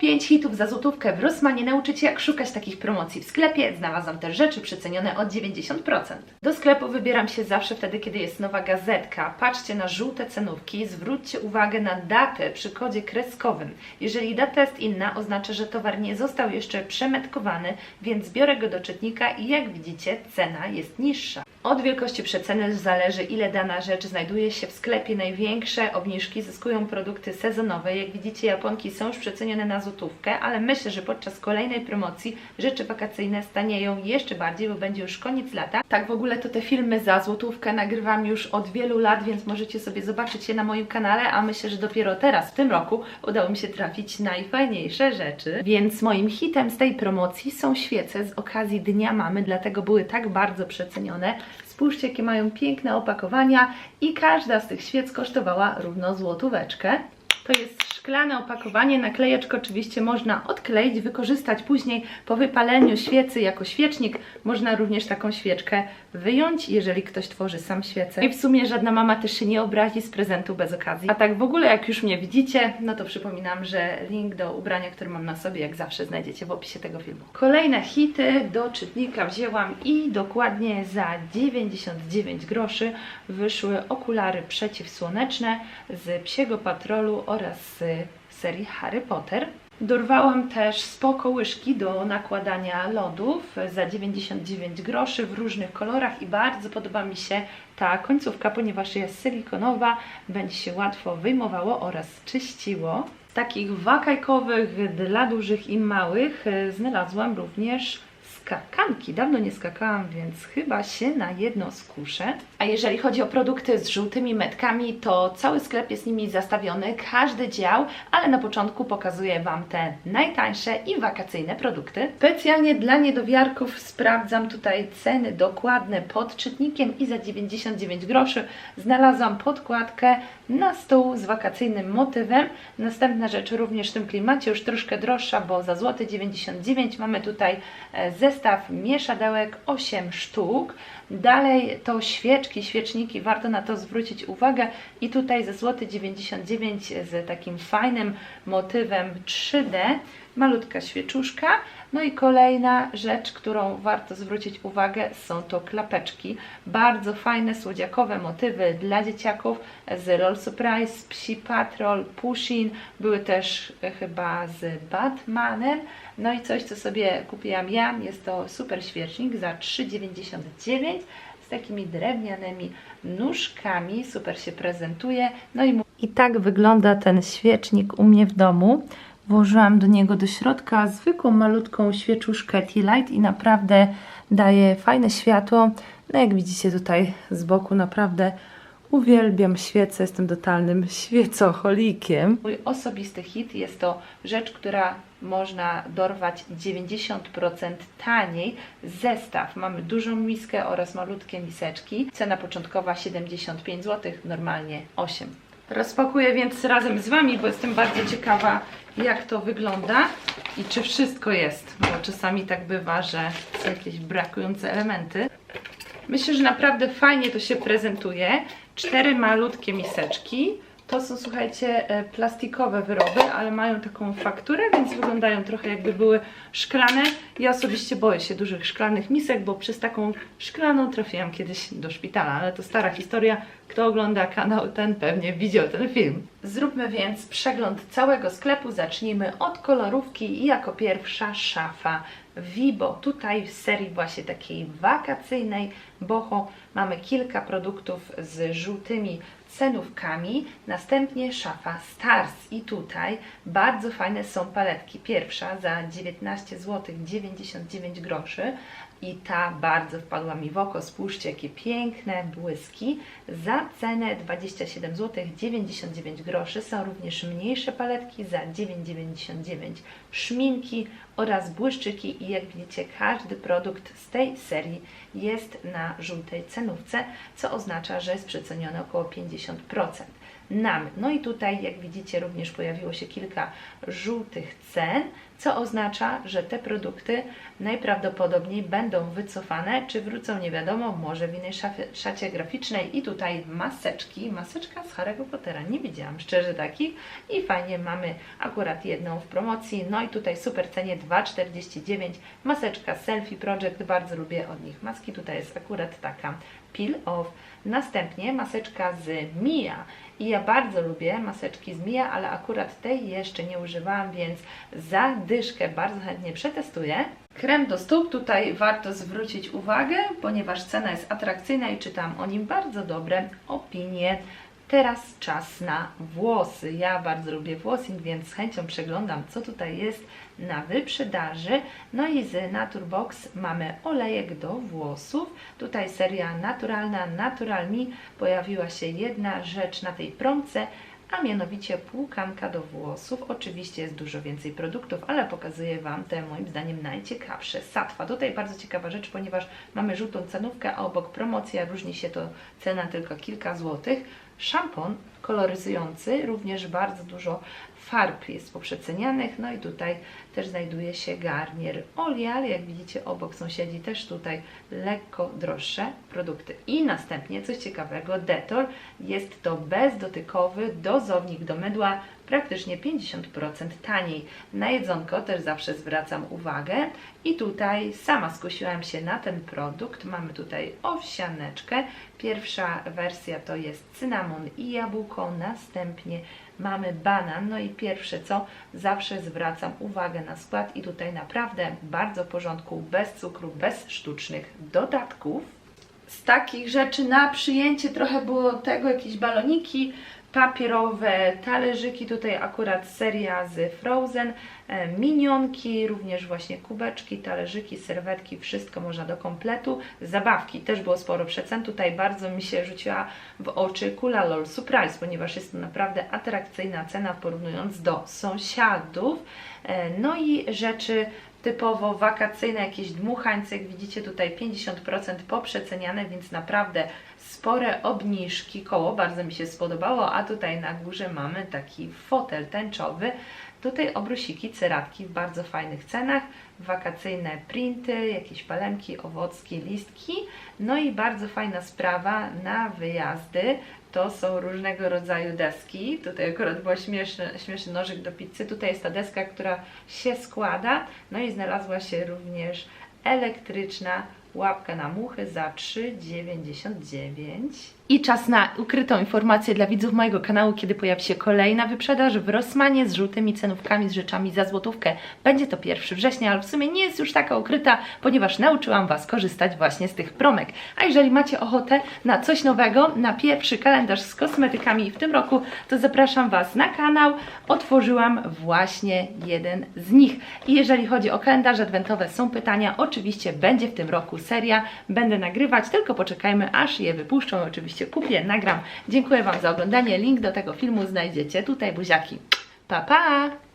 5 hitów za złotówkę w Rossmanie nauczycie jak szukać takich promocji w sklepie. Znalazłam też rzeczy przecenione o 90%. Do sklepu wybieram się zawsze wtedy, kiedy jest nowa gazetka. Patrzcie na żółte cenówki, zwróćcie uwagę na datę przy kodzie kreskowym. Jeżeli data jest inna, oznacza, że towar nie został jeszcze przemetkowany, więc biorę go do czytnika i jak widzicie, cena jest niższa. Od wielkości przeceny zależy, ile dana rzecz znajduje się w sklepie. Największe obniżki zyskują produkty sezonowe. Jak widzicie, japonki są już przecenione na złotówkę, ale myślę, że podczas kolejnej promocji rzeczy wakacyjne stanieją jeszcze bardziej, bo będzie już koniec lata. Tak w ogóle to te filmy za złotówkę nagrywam już od wielu lat, więc możecie sobie zobaczyć je na moim kanale, a myślę, że dopiero teraz, w tym roku, udało mi się trafić najfajniejsze rzeczy. Więc moim hitem z tej promocji są świece z okazji Dnia Mamy, dlatego były tak bardzo przecenione. Spójrzcie, jakie mają piękne opakowania i każda z tych świec kosztowała równo złotóweczkę. To jest szklane opakowanie, naklejeczkę oczywiście można odkleić, wykorzystać później po wypaleniu świecy jako świecznik. Można również taką świeczkę wyjąć, jeżeli ktoś tworzy sam świecę. I w sumie żadna mama też się nie obrazi z prezentu bez okazji. A tak w ogóle, jak już mnie widzicie, no to przypominam, że link do ubrania, które mam na sobie, jak zawsze znajdziecie w opisie tego filmu. Kolejne hity do czytnika wzięłam i dokładnie za 99 groszy wyszły okulary przeciwsłoneczne z Psiego Patrolu oraz serii Harry Potter. Dorwałam też spoko łyżki do nakładania lodów za 99 groszy w różnych kolorach i bardzo podoba mi się ta końcówka, ponieważ jest silikonowa, będzie się łatwo wyjmowało oraz czyściło. Z takich wakajkowych dla dużych i małych e, znalazłam również skakanki. Dawno nie skakałam, więc chyba się na jedno skuszę. A jeżeli chodzi o produkty z żółtymi metkami, to cały sklep jest nimi zastawiony, każdy dział, ale na początku pokazuję Wam te najtańsze i wakacyjne produkty. Specjalnie dla niedowiarków sprawdzam tutaj ceny dokładne pod czytnikiem i za 99 groszy znalazłam podkładkę na stół z wakacyjnym motywem. Następna rzecz również w tym klimacie, już troszkę droższa, bo za złoty 99 mamy tutaj e, zestaw mieszadełek 8 sztuk. Dalej to świeczki, świeczniki, warto na to zwrócić uwagę. I tutaj ze złoty 99 z takim fajnym motywem 3D, malutka świeczuszka. No i kolejna rzecz, którą warto zwrócić uwagę, są to klapeczki. Bardzo fajne, słodziakowe motywy dla dzieciaków z Roll Surprise, Psi Patrol, Pushin. Były też e, chyba z Batmanem. No i coś, co sobie kupiłam ja, jest to super świecznik za 3,99 z takimi drewnianymi nóżkami. Super się prezentuje. No i, I tak wygląda ten świecznik u mnie w domu. Włożyłam do niego do środka zwykłą malutką świeczuszkę Tea Light i naprawdę daje fajne światło. No jak widzicie tutaj z boku naprawdę uwielbiam świece, jestem totalnym świecocholikiem. Mój osobisty hit jest to rzecz, która można dorwać 90% taniej. Zestaw. Mamy dużą miskę oraz malutkie miseczki. Cena początkowa 75 zł, normalnie 8. Rozpakuję więc razem z Wami, bo jestem bardzo ciekawa, jak to wygląda i czy wszystko jest, bo czasami tak bywa, że są jakieś brakujące elementy. Myślę, że naprawdę fajnie to się prezentuje. Cztery malutkie miseczki. To są, słuchajcie, e, plastikowe wyroby, ale mają taką fakturę, więc wyglądają trochę jakby były szklane. Ja osobiście boję się dużych szklanych misek, bo przez taką szklaną trafiłam kiedyś do szpitala, ale to stara historia. Kto ogląda kanał ten pewnie widział ten film. Zróbmy więc przegląd całego sklepu. Zacznijmy od kolorówki i jako pierwsza szafa Vibo. Tutaj w serii właśnie takiej wakacyjnej Boho mamy kilka produktów z żółtymi cenówkami. Następnie szafa Stars i tutaj bardzo fajne są paletki. Pierwsza za 19 zł 99 groszy i ta bardzo wpadła mi w oko. Spójrzcie, jakie piękne błyski. Za cenę 27 zł 99 groszy są również mniejsze paletki za 9,99 szminki oraz błyszczyki i jak widzicie każdy produkt z tej serii jest na żółtej cenówce, co oznacza, że jest przeceniony około 50% nam. No i tutaj, jak widzicie, również pojawiło się kilka żółtych cen. Co oznacza, że te produkty najprawdopodobniej będą wycofane, czy wrócą nie wiadomo, może w innej szafie, szacie graficznej. I tutaj maseczki, maseczka z Harry'ego Pottera, nie widziałam szczerze takich. I fajnie mamy akurat jedną w promocji, no i tutaj super cenie 2,49, maseczka Selfie Project, bardzo lubię od nich. Maski, tutaj jest akurat taka peel off, następnie maseczka z Mia i ja bardzo lubię maseczki z Mia, ale akurat tej jeszcze nie używałam, więc za dyszkę bardzo chętnie przetestuję. Krem do stóp, tutaj warto zwrócić uwagę, ponieważ cena jest atrakcyjna i czytam o nim bardzo dobre opinie. Teraz czas na włosy. Ja bardzo lubię włosing, więc z chęcią przeglądam, co tutaj jest na wyprzedaży. No i z Naturbox mamy olejek do włosów. Tutaj seria naturalna, Natural Me. Pojawiła się jedna rzecz na tej promce, a mianowicie płukanka do włosów. Oczywiście jest dużo więcej produktów, ale pokazuję Wam te moim zdaniem najciekawsze. Satwa. Tutaj bardzo ciekawa rzecz, ponieważ mamy żółtą cenówkę, a obok promocja różni się to cena tylko kilka złotych. Szampon koloryzujący, również bardzo dużo farb jest poprzecenianych, no i tutaj też znajduje się garnier Olial, jak widzicie obok sąsiedzi też tutaj lekko droższe produkty. I następnie coś ciekawego, Dettol, jest to bezdotykowy dozownik do mydła, praktycznie 50% taniej. Na jedzonko też zawsze zwracam uwagę i tutaj sama skusiłam się na ten produkt. Mamy tutaj owsianeczkę. Pierwsza wersja to jest cynamon i jabłko, następnie mamy banan. No i pierwsze co, zawsze zwracam uwagę na skład i tutaj naprawdę bardzo w porządku, bez cukru, bez sztucznych dodatków. Z takich rzeczy na przyjęcie trochę było tego, jakieś baloniki, papierowe talerzyki, tutaj akurat seria z Frozen, e, minionki, również właśnie kubeczki, talerzyki, serwetki, wszystko można do kompletu. Zabawki też było sporo przecen, tutaj bardzo mi się rzuciła w oczy kula LOL Surprise, ponieważ jest to naprawdę atrakcyjna cena porównując do sąsiadów. E, No i rzeczy typowo wakacyjne, jakieś dmuchańce, jak widzicie tutaj 50% poprzeceniane, więc naprawdę spore obniżki, koło. Bardzo mi się spodobało, a tutaj na górze mamy taki fotel tęczowy, tutaj obrusiki, ceratki w bardzo fajnych cenach, wakacyjne printy, jakieś palemki, owocki, listki, no i bardzo fajna sprawa na wyjazdy, to są różnego rodzaju deski. Tutaj akurat był śmieszny, śmieszny nożyk do pizzy. Tutaj jest ta deska, która się składa. No i znalazła się również elektryczna łapka na muchy za 3,99. I czas na ukrytą informację dla widzów mojego kanału, kiedy pojawi się kolejna wyprzedaż w Rossmanie z żółtymi cenówkami, z rzeczami za złotówkę. Będzie to 1 września, ale w sumie nie jest już taka ukryta, ponieważ nauczyłam Was korzystać właśnie z tych promek. A jeżeli macie ochotę na coś nowego, na pierwszy kalendarz z kosmetykami w tym roku, to zapraszam Was na kanał. Otworzyłam właśnie jeden z nich. I jeżeli chodzi o kalendarze adwentowe, są pytania. Oczywiście będzie w tym roku seria. Będę nagrywać, tylko poczekajmy, aż je wypuszczą. Kupię, nagram. Dziękuję Wam za oglądanie. Link do tego filmu znajdziecie tutaj, buziaki. Pa, pa!